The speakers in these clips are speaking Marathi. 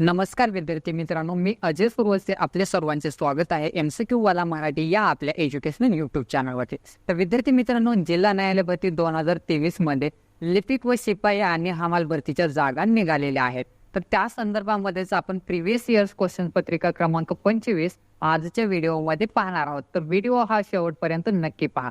नमस्कार विद्यार्थी मित्रांनो मी अजय सुरवसे आपले सर्वांचे स्वागत आहे एम सी क्यू वाला मराठी या आपल्या एज्युकेशनल युट्यूब चॅनलवरती तर विद्यार्थी मित्रांनो जिल्हा न्यायालय भरती दोन हजार तेवीसमध्ये लिपिक व शिपाई आणि हमाल भरतीच्या जागा निघालेल्या आहेत. तर त्या संदर्भामध्येच आपण प्रिव्हियस इयर्स क्वेश्चन पत्रिका क्रमांक पंचवीस आजच्या व्हिडिओमध्ये पाहणार आहोत. तर व्हिडिओ हा शेवटपर्यंत नक्की पहा.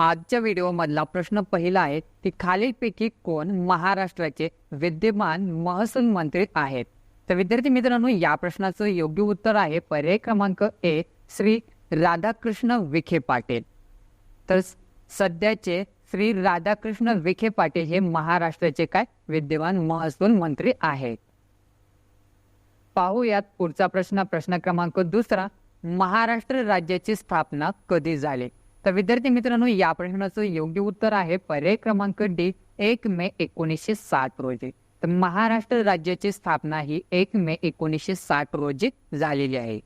आजच्या व्हिडिओमधला प्रश्न पहिला आहे की खालीलपैकी कोण महाराष्ट्राचे विद्यमान महसूल मंत्री आहेत? तर विद्यार्थी मित्रांनो या प्रश्नाचं योग्य उत्तर आहे पर्याय क्रमांक ए श्री राधाकृष्ण विखे पाटील. तर सध्याचे श्री राधाकृष्ण विखे पाटील हे महाराष्ट्राचे काय? विद्यमान महसूल मंत्री आहेत. पाहूयात पुढचा प्रश्न प्रश्न क्रमांक दुसरा. महाराष्ट्र राज्याची स्थापना कधी झाली? तर विद्यार्थी मित्रांनो या प्रश्नाचं योग्य उत्तर आहे पर्याय क्रमांक डी एक मे एकोणीसशे साठ रोजी. तर महाराष्ट्र राज्याची स्थापना ही एक मे एकोणीसशे साठ रोजी झालेली आहे.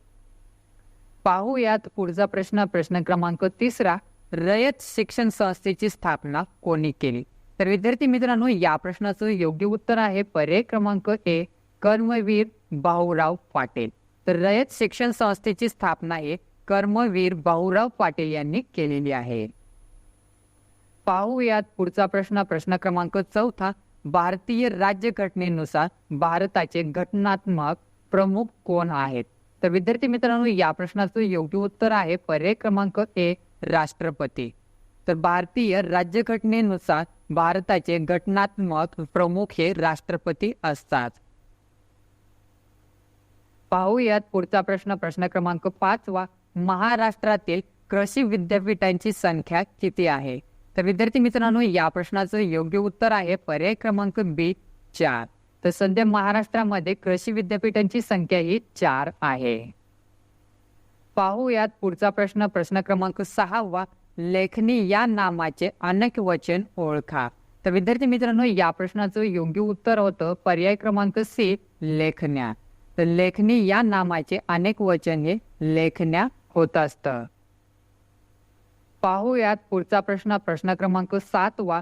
पाहूयात पुढचा प्रश्न. प्रश्न क्रमांक तिसरा रयत शिक्षण संस्थेची स्थापना कोणी केली? तर विद्यार्थी मित्रांनो या प्रश्नाचं योग्य उत्तर आहे पर्याय क्रमांक ए कर्मवीर भाऊराव पाटील. तर रयत शिक्षण संस्थेची स्थापना ही कर्मवीर भाऊराव पाटील यांनी केलेली आहे. पाहूयात पुढचा प्रश्न. प्रश्न क्रमांक चौथा. भारतीय राज्यघटनेनुसार भारताचे घटनात्मक प्रमुख कोण आहेत? तर विद्यार्थी मित्रांनो या प्रश्नाचं योग्य उत्तर आहे पर्याय क्रमांक ए राष्ट्रपती. तर भारतीय राज्यघटनेनुसार भारताचे घटनात्मक प्रमुख हे राष्ट्रपती असतात. पाहूयात पुढचा प्रश्न. प्रश्न क्रमांक पाचवा. महाराष्ट्रातील कृषी विद्यापीठांची संख्या किती आहे? तर विद्यार्थी मित्रांनो या प्रश्नाचं योग्य उत्तर आहे पर्याय क्रमांक बी चार. तर सध्या महाराष्ट्रामध्ये कृषी विद्यापीठांची संख्या ही चार आहे. पाहूयात पुढचा प्रश्न. प्रश्न क्रमांक सहावा लेखनी या नामाचे अनेक वचन ओळखा. तर विद्यार्थी मित्रांनो या प्रश्नाचं योग्य उत्तर होतं पर्याय क्रमांक सी लेखन्या. तर लेखनी या नामाचे अनेक वचन हे लेखन्या होत असत. पाहूयात पुढचा प्रश्न. प्रश्न क्रमांक सातवा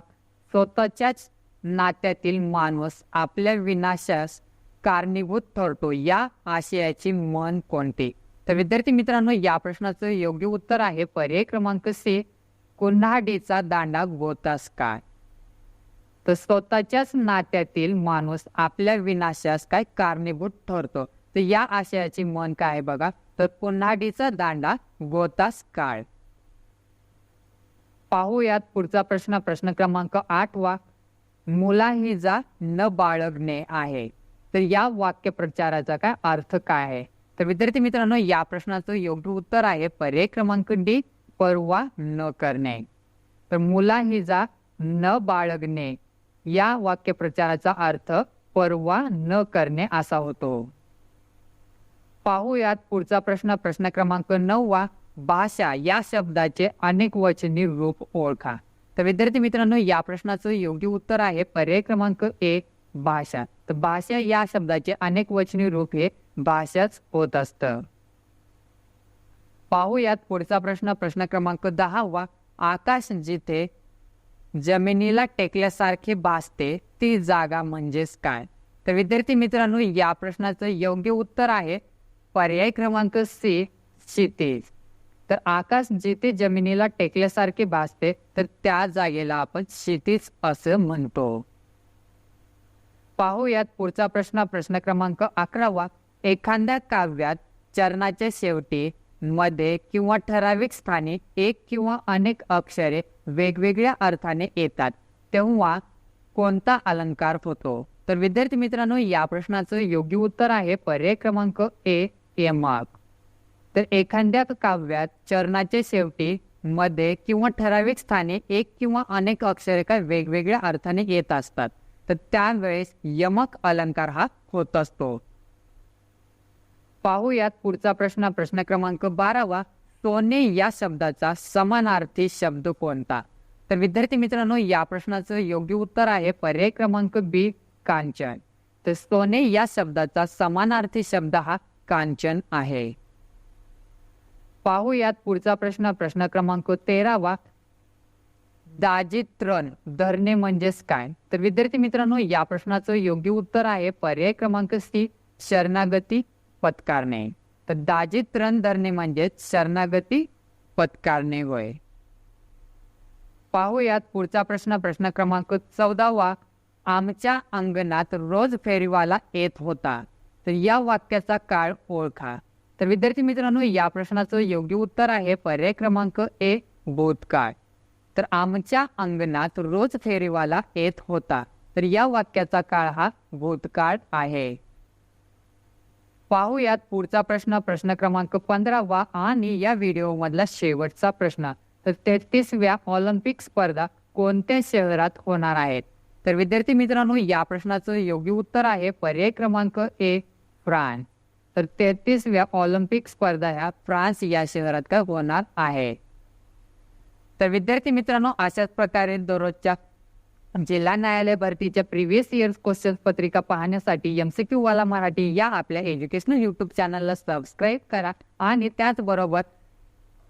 स्वतःच्याच नात्यातील माणूस आपल्या विनाशास कारणीभूत ठरतो. या आशयाची मन कोणते? तर विद्यार्थी मित्रांनो या प्रश्नाचं योग्य उत्तर आहे पर्याय क्रमांक सी. कुन्हाडीचा दांडा गोतास काय? तर स्वतःच्याच नात्यातील माणूस आपल्या विनाशास काय कारणीभूत ठरतो? तर या आशयाची मन काय आहे बघा. तर पुन्हाडीचा दांडा गोतास काळ. पाहूयात पुढचा प्रश्न. प्रश्न क्रमांक आठवा मुलाहिजा न बाळगणे आहे. तर या वाक्य प्रचाराचा काय अर्थ काय आहे? तर विद्यार्थी मित्रांनो या प्रश्नाचं योग्य उत्तर आहे पर्याय क्रमांक डी परवा न करणे. तर मुलाहिजा न बाळगणे या वाक्य प्रचाराचा अर्थ परवा न करणे असा होतो. पाहूयात पुढचा प्रश्न. प्रश्न क्रमांक नववा भाषा या शब्दाचे अनेक वचनी रूप ओळखा. तर विद्यार्थी मित्रांनो या प्रश्नाचं योग्य उत्तर आहे पर्याय क्रमांक एक भाषा. तर भाषा या शब्दाचे अनेक वचनी रूप हे भाषाच होत असत. पाहूयात पुढचा प्रश्न. प्रश्न क्रमांक दहावा आकाश जिथे जमिनीला टेकल्यासारखे भासते ती जागा म्हणजेच काय? तर विद्यार्थी मित्रांनो या प्रश्नाचं योग्य उत्तर आहे पर्याय क्रमांक सी क्षितिज. तर आकाश जिथे जमिनीला टेकल्यासारखे भासते तर त्या जागेला आपण क्षितिज असं म्हणतो. पाहूयात पुढचा प्रश्न. प्रश्न क्रमांक अकरावा एखाद्या काव्यात चरणाच्या शेवटी मध्ये किंवा ठराविक स्थानी एक किंवा अनेक अक्षरे वेगवेगळ्या अर्थाने येतात तेव्हा कोणता अलंकार होतो? तर विद्यार्थी मित्रांनो या प्रश्नाचं योग्य उत्तर आहे पर्याय क्रमांक ए यमक तर एखाद्या काव्यात चरणाच्या शेवटी मध्ये किंवा ठराविक स्थानी एक किंवा अनेक अक्षरे काय वेगवेगळ्या अर्थाने येत असतात. तर त्यावेळेस यमक अलंकार हा होत असतो. पाहूयात पुढचा प्रश्न. प्रश्न क्रमांक बारावा. सोने या शब्दाचा समानार्थी शब्द कोणता? तर विद्यार्थी मित्रांनो या प्रश्नाचं योग्य उत्तर आहे पर्याय क्रमांक बी कांचन. तर सोने या शब्दाचा समानार्थी शब्द हा कांचन आहे. पाहूयात पुढचा प्रश्न. प्रश्न क्रमांक तेरावा. दाजित्रण धरणे म्हणजेच काय? तर विद्यार्थी मित्रांनो या प्रश्नाचं योग्य उत्तर आहे पर्याय क्रमांक सी शरणागती पत्कारणे. तर दाजित्रण धरणे म्हणजेच शरणागती पत्कारणे होय. पाहूयात पुढचा प्रश्न. प्रश्न क्रमांक चौदावा. आमच्या अंगणात रोज फेरीवाला येत होता. तर या वाक्याचा काळ ओळखा. तर विद्यार्थी मित्रांनो या प्रश्नाचं योग्य उत्तर आहे पर्याय क्रमांक ए भूतकाळ. तर आमच्या अंगणात रोज फेरीवाला येत होता. तर या वाक्याचा काळ हा भूतकाळ आहे. पाहूयात पुढचा प्रश्न प्रश्न क्रमांक पंधरावा आणि या व्हिडिओ मधला शेवटचा प्रश्न. तर तेहतीसव्या ऑलिम्पिक स्पर्धा कोणत्या शहरात होणार आहेत? तर विद्यार्थी मित्रांनो या प्रश्नाचं योग्य उत्तर आहे पर्याय क्रमांक ए फ्रान्स. तर तेहतीसव्या ऑलिम्पिक स्पर्धा ह्या फ्रान्स या शहरात का होणार आहे? तर विद्यार्थी मित्रांनो अशाच प्रकारे दररोजच्या जिल्हा न्यायालय भरतीच्या प्रिव्हियस इयर्स क्वेश्चन पत्रिका पाहण्यासाठी एमसीक्यू वाला मराठी या आपल्या एज्युकेशनल युट्यूब चॅनलला सबस्क्राईब करा आणि त्याचबरोबर